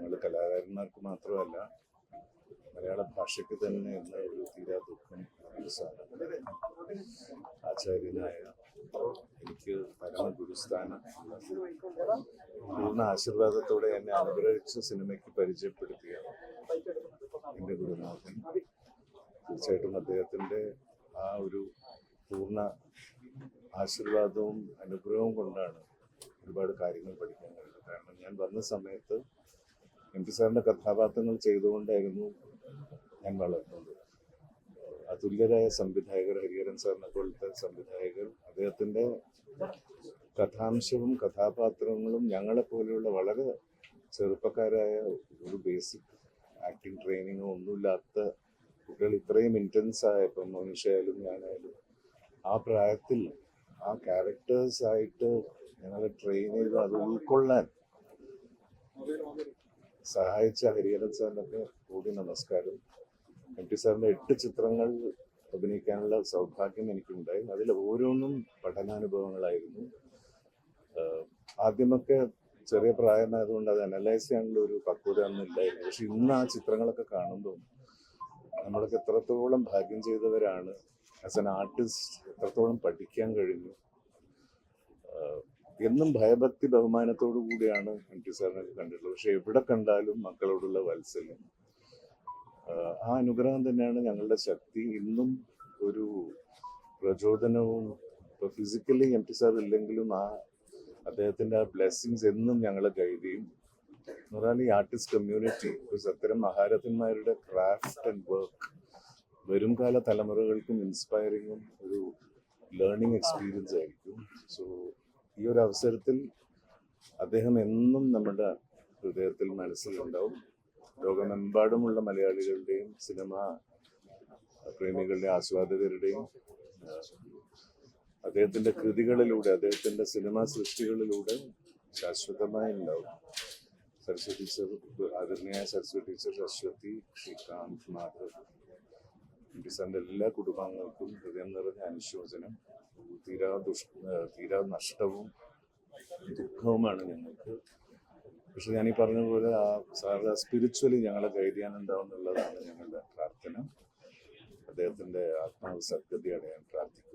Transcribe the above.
ഞങ്ങൾ കലാകാരന്മാർക്ക് മാത്രമല്ല മലയാള ഭാഷയ്ക്ക് തന്നെ എന്ന ഒരു തീരാ ദുഃഖം ആചാര്യനായ എനിക്ക് പരമ ഗുരുസ്ഥാനം പൂർണ ആശീർവാദത്തോടെ എന്നെ അനുഗ്രഹിച്ച സിനിമയ്ക്ക് പരിചയപ്പെടുത്തിയ എന്റെ ഗുരുനാഥൻ. തീർച്ചയായിട്ടും അദ്ദേഹത്തിന്റെ ആ ഒരു പൂർണ ആശീർവാദവും അനുഗ്രഹവും കൊണ്ടാണ് ഒരുപാട് കാര്യങ്ങൾ പഠിക്കാൻ കഴിഞ്ഞത്. കാരണം ഞാൻ വന്ന സമയത്ത് എം പി സാറിന്റെ കഥാപാത്രങ്ങൾ ചെയ്തുകൊണ്ടായിരുന്നു ഞാൻ വളർന്നത് അതുല്യരായ സംവിധായകർ ഹരിഹരൻ സാറിനെ പോലത്തെ സംവിധായകർ അദ്ദേഹത്തിന്റെ കഥാംശവും കഥാപാത്രങ്ങളും ഞങ്ങളെപ്പോലെയുള്ള വളരെ ചെറുപ്പക്കാരായ ഒരു ബേസിക് ആക്ടിങ് ട്രെയിനിങ്ങോ ഒന്നുമില്ലാത്ത കുട്ടികൾ ഇത്രയും ഇന്റൻസ് ആയപ്പോൾ മനുഷ്യായാലും ഞാനായാലും ആ പ്രായത്തിൽ ആ ക്യാരക്ടേഴ്സായിട്ട് ഞങ്ങളെ ട്രെയിൻ ചെയ്ത് അത് ഉൾക്കൊള്ളാൻ സഹായിച്ച ഹരിഹരൻ സാറിനൊക്കെ കൂടി നമസ്കാരം. എം ടി സാറിന്റെ എട്ട് ചിത്രങ്ങൾ അഭിനയിക്കാനുള്ള സൗഭാഗ്യം എനിക്കുണ്ടായി. അതിൽ ഓരോന്നും പഠനാനുഭവങ്ങളായിരുന്നു. ആദ്യമൊക്കെ ചെറിയ പ്രായമായതുകൊണ്ട് അത് അനലൈസ് ചെയ്യാനുള്ള ഒരു പക്വത ഒന്നും ഇല്ലായിരുന്നു. പക്ഷെ ഇന്ന് ആ ചിത്രങ്ങളൊക്കെ കാണുമ്പോൾ നമ്മളൊക്കെ എത്രത്തോളം ഭാഗ്യം ചെയ്തവരാണ്. ആസ് എൻ ആർട്ടിസ്റ്റ് എത്രത്തോളം പഠിക്കാൻ കഴിഞ്ഞു. എന്നും ഭയഭക്തി ബഹുമാനത്തോടു കൂടിയാണ് എം ടി സാറിനെ കണ്ടിട്ടുള്ളത്. പക്ഷെ എവിടെ കണ്ടാലും മക്കളോടുള്ള വാത്സല്യം. ആ അനുഗ്രഹം തന്നെയാണ് ഞങ്ങളുടെ ശക്തി. ഇന്നും ഒരു പ്രചോദനവും ഇപ്പൊ ഫിസിക്കലി എം ടി സാർ ഇല്ലെങ്കിലും ആ അദ്ദേഹത്തിന്റെ ആ ബ്ലെസ്സിങ്സ് എന്നും ഞങ്ങളെ ഗൈഡ് ചെയ്യും. എന്ന് പറഞ്ഞാൽ ഈ ആർട്ടിസ്റ്റ് കമ്മ്യൂണിറ്റി അത്തരം മഹാരഥന്മാരുടെ ക്രാഫ്റ്റ് ആൻഡ് വർക്ക് വരും കാല തലമുറകൾക്കും ഇൻസ്പയറിങ്ങും ഒരു ലേണിംഗ് എക്സ്പീരിയൻസ് ആയിരിക്കും. സോ ഈ ഒരു അവസരത്തിൽ അദ്ദേഹം എന്നും നമ്മുടെ ഹൃദയത്തിൽ മനസ്സിലുണ്ടാവും. ലോകമെമ്പാടുമുള്ള മലയാളികളുടെയും സിനിമ പ്രേമികളുടെയും ആസ്വാദകരുടെയും അദ്ദേഹത്തിന്റെ കൃതികളിലൂടെ അദ്ദേഹത്തിന്റെ സിനിമാ സൃഷ്ടികളിലൂടെ ശാശ്വതമായി ഉണ്ടാവും. സരസ്വതി ടീച്ചർ ആദരണീയ സരസ്വതി ടീച്ചർ അശ്വതി ശ്രീകാന്ത് മാധവ് സാറിന്റെ എല്ലാ കുടുംബാംഗങ്ങൾക്കും ഹൃദയം നിറഞ്ഞ അനുശോചനം. തീരാ ദുഷ് തീരാ നഷ്ടവും ദുഃഖവുമാണ് ഞങ്ങൾക്ക്. പക്ഷെ ഞാൻ ഈ പറഞ്ഞ പോലെ ആ സാറിന്റെ സ്പിരിച്വലി ഞങ്ങളെ ഗൈഡ് ചെയ്യാനുണ്ടാവും ഞങ്ങളുടെ പ്രാർത്ഥന. അദ്ദേഹത്തിന്റെ ആത്മാവ് സദ്ഗതിയാണ് ഞാൻ പ്രാർത്ഥിക്കുന്നു